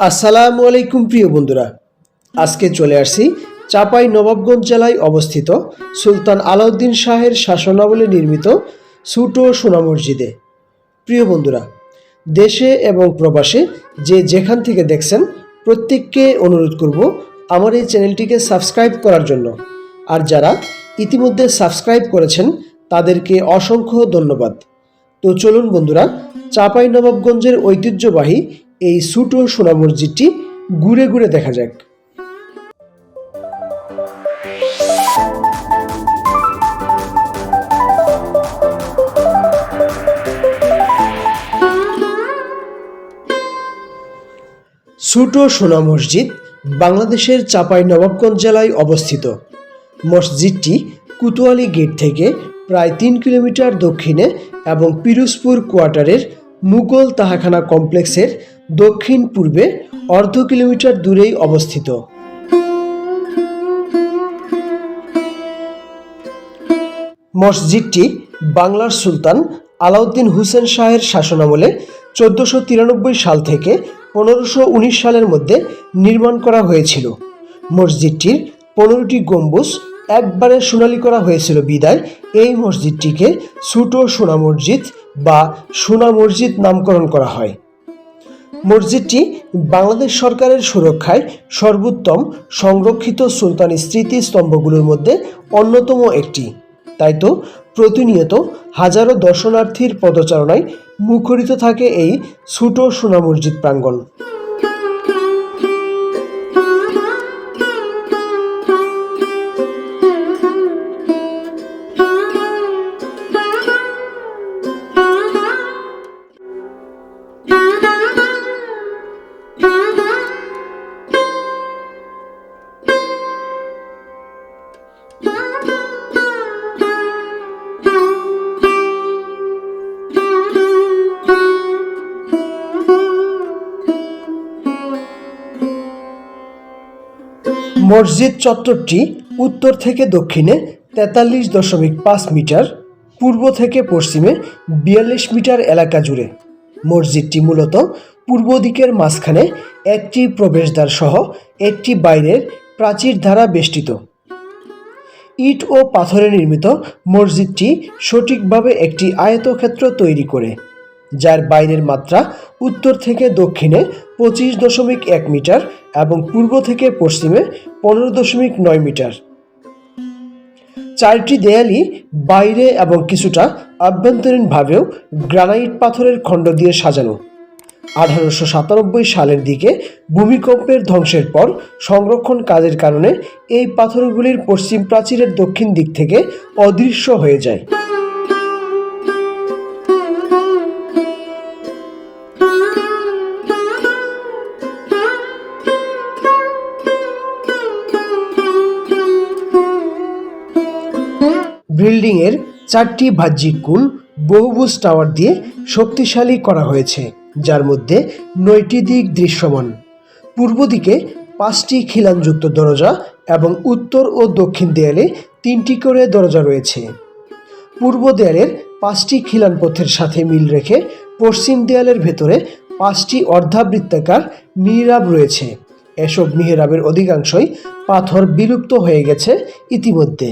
আসসালামু আলাইকুম প্রিয় বন্ধুরা। আজকে চলে আসছি চাপাই নবাবগঞ্জ জেলায় অবস্থিত সুলতান আলাউদ্দিন শাহের শাসনাবলে নির্মিত সুটো সোনা মসজিদে। প্রিয় বন্ধুরা, দেশে এবং প্রবাসে যে যেখান থেকে দেখছেন প্রত্যেককে অনুরোধ করব আমার এই চ্যানেলটিকে সাবস্ক্রাইব করার জন্য। আর যারা ইতিমধ্যে সাবস্ক্রাইব করেছেন তাদেরকে অসংখ্য ধন্যবাদ। তো চলুন বন্ধুরা, চাপাই নবাবগঞ্জের ঐতিহ্যবাহী এই সুটো সোনা মসজিদটি ঘুরে ঘুরে দেখা যাক। সুটো সোনা মসজিদ বাংলাদেশের চাপাই নবাবগঞ্জ জেলায় অবস্থিত। মসজিদটি কুতুয়ালি গেট থেকে প্রায় তিন কিলোমিটার দক্ষিণে এবং পিরোজপুর কোয়ার্টারের মুঘল তাহাখানা কমপ্লেক্সের দক্ষিণ পূর্বে অর্ধ কিলোমিটার দূরেই অবস্থিত। মসজিদটি বাংলার সুলতান আলাউদ্দিন হুসেন শাহের শাসনামলে চোদ্দোশো তিরানব্বই সাল থেকে পনেরোশো উনিশ সালের মধ্যে নির্মাণ করা হয়েছিল। মসজিদটির পনেরোটি গম্বুজ একবারে সোনালি করা হয়েছিল। বিদায় এই মসজিদটিকে সুটো সোনা মসজিদ বা সোনা মসজিদ নামকরণ করা হয়। মসজিদটি বাংলাদেশ সরকারের সুরক্ষায় সর্বোত্তম সংরক্ষিত সুলতানি স্মৃতিস্তম্ভগুলোর মধ্যে অন্যতম একটি। তাই তো প্রতিনিয়ত হাজারো দর্শনার্থীর পদচারণায় মুখরিত থাকে এই ছোটো সোনা মসজিদ প্রাঙ্গণ। মসজিদ চত্বরটি উত্তর থেকে দক্ষিণে তেতাল্লিশ দশমিক পাঁচ মিটার, পূর্ব থেকে পশ্চিমে বিয়াল্লিশ মিটার এলাকা জুড়ে। মসজিদটি মূলত পূর্ব দিকের মাঝখানে একটি প্রবেশদ্বার সহ একটি বাইরের প্রাচীর দ্বারা বেষ্টিত। ইট ও পাথরে নির্মিত মসজিদটি সঠিকভাবে একটি আয়তক্ষেত্র তৈরি করে, যার বাইরের মাত্রা উত্তর থেকে দক্ষিণে পঁচিশ দশমিক এক মিটার এবং পূর্ব থেকে পশ্চিমে পনেরো দশমিক নয় মিটার। চারটি দেয়ালই বাইরে এবং কিছুটা আভ্যন্তরীণভাবেও গ্রানাইট পাথরের খণ্ড দিয়ে সাজানো। আঠারোশো সাতানব্বই সালের দিকে ভূমিকম্পের ধ্বংসের পর সংরক্ষণ কাজের কারণে এই পাথরগুলির পশ্চিম প্রাচীরের দক্ষিণ দিক থেকে অদৃশ্য হয়ে যায়। বিল্ডিংয়ের চারটি বাহ্যিক কুল, বহুভুজ টাওয়ার দিয়ে শক্তিশালী করা হয়েছে, যার মধ্যে নয়টি দিক দৃশ্যমান। পূর্ব দিকে পাঁচটি খিলানযুক্ত দরজা এবং উত্তর ও দক্ষিণ দেয়ালে তিনটি করে দরজা রয়েছে। পূর্ব দেয়ালের পাঁচটি খিলান পথের সাথে মিল রেখে পশ্চিম দেয়ালের ভেতরে পাঁচটি অর্ধাবৃত্তাকার মিহরাব রয়েছে। এসব মিহরাবের অধিকাংশই পাথর বিলুপ্ত হয়ে গেছে ইতিমধ্যে।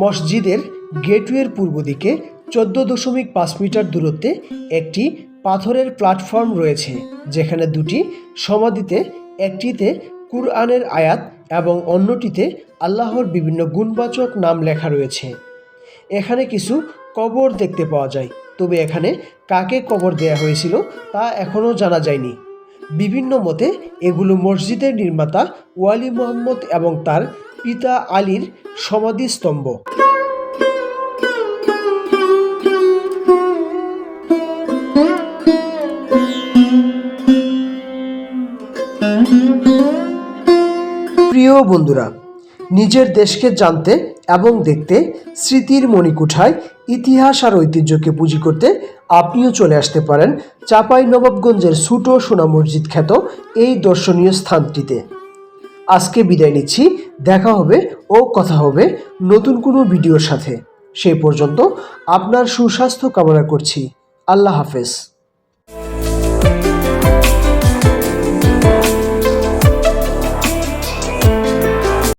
মসজিদের গেটওয়ের পূর্ব দিকে চোদ্দ দশমিক পাঁচ মিটার দূরত্বে একটি পাথরের প্ল্যাটফর্ম রয়েছে, যেখানে দুটি সমাধিতে, একটিতে কুরআনের আয়াত এবং অন্যটিতে আল্লাহর বিভিন্ন গুণবাচক নাম লেখা রয়েছে। এখানে কিছু কবর দেখতে পাওয়া যায়, তবে এখানে কাকে কবর দেয়া হয়েছিল তা এখনও জানা যায়নি। বিভিন্ন মতে, এগুলো মসজিদের নির্মাতা ওয়ালি মোহাম্মদ এবং তার পিতা আলীর সমাধিস্তম্ভ। প্রিয় বন্ধুরা, নিজের দেশকে জানতে এবং দেখতে স্মৃতির মণিকুঠায় ইতিহাস আর ঐতিহ্যকে পুঁজি করতে আপনিও চলে আসতে পারেন চাপাই নবাবগঞ্জের সুটো সোনা মসজিদ খ্যাত এই দর্শনীয় স্থানটিতে। আজকে বিদায় নিচ্ছি। দেখা হবে ও কথা হবে নতুন কোনো ভিডিওর সাথে। সেই পর্যন্ত আপনার সুস্বাস্থ্য কামনা করছি। আল্লাহ হাফেজ।